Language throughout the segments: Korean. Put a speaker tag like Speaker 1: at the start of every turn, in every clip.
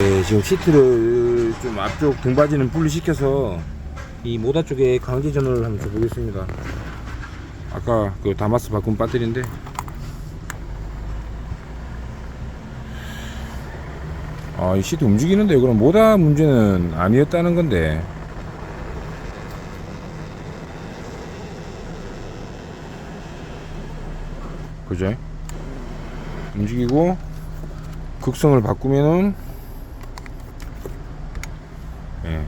Speaker 1: 네, 지금 시트를 좀 앞쪽 등받이는 분리시켜서 이 모다 쪽에 강제전을 한번 줘보겠습니다. 아까 그 다마스 바꾼 배터리인데 아, 이 시트 움직이는데 그럼 모다 문제는 아니었다는 건데 그죠? 움직이고 극성을 바꾸면은 예.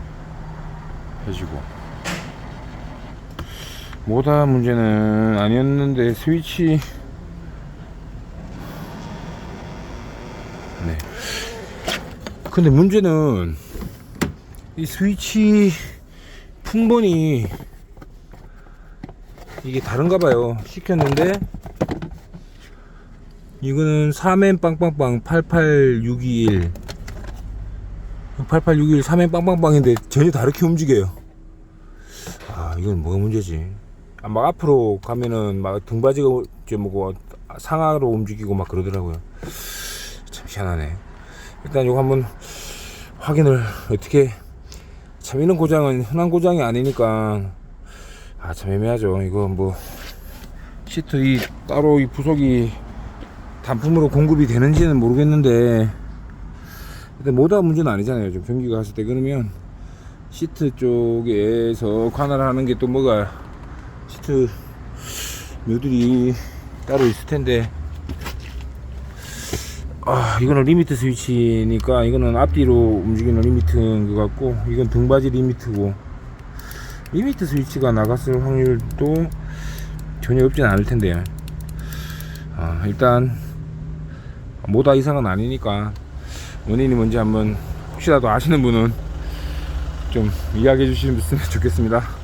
Speaker 1: 해지고. 모다 문제는 아니었는데 스위치. 네. 근데 문제는 이 스위치 풍번이 이게 다른가 봐요. 시켰는데 이거는 3M 빵빵빵 88621 8861 3M 빵빵빵인데 전혀 다르게 움직여요. 아 이건 뭐가 문제지? 아, 막 앞으로 가면은 막 등받이가 좀 뭐고 상하로 움직이고 막 그러더라고요. 참 희한하네. 일단 이거 한번 확인을 어떻게 참 이런 고장은 흔한 고장이 아니니까. 아 참 애매하죠. 이거 뭐 시트 이 따로 이 부속이 단품으로 공급이 되는지는 모르겠는데 일단 모다 문제는 아니잖아요. 좀 경기가 갔을 때. 그러면 시트 쪽에서 관할 하는 게 또 뭐가 시트 묘들이 따로 있을 텐데. 아 이거는 리미트 스위치니까 이거는 앞뒤로 움직이는 리미트인 것 같고 이건 등받이 리미트고. 리미트 스위치가 나갔을 확률도 전혀 없진 않을 텐데요 아, 일단 모다 이상은 아니니까 원인이 뭔지 한번 혹시라도 아시는 분은 좀 이야기해 주시면 좋겠습니다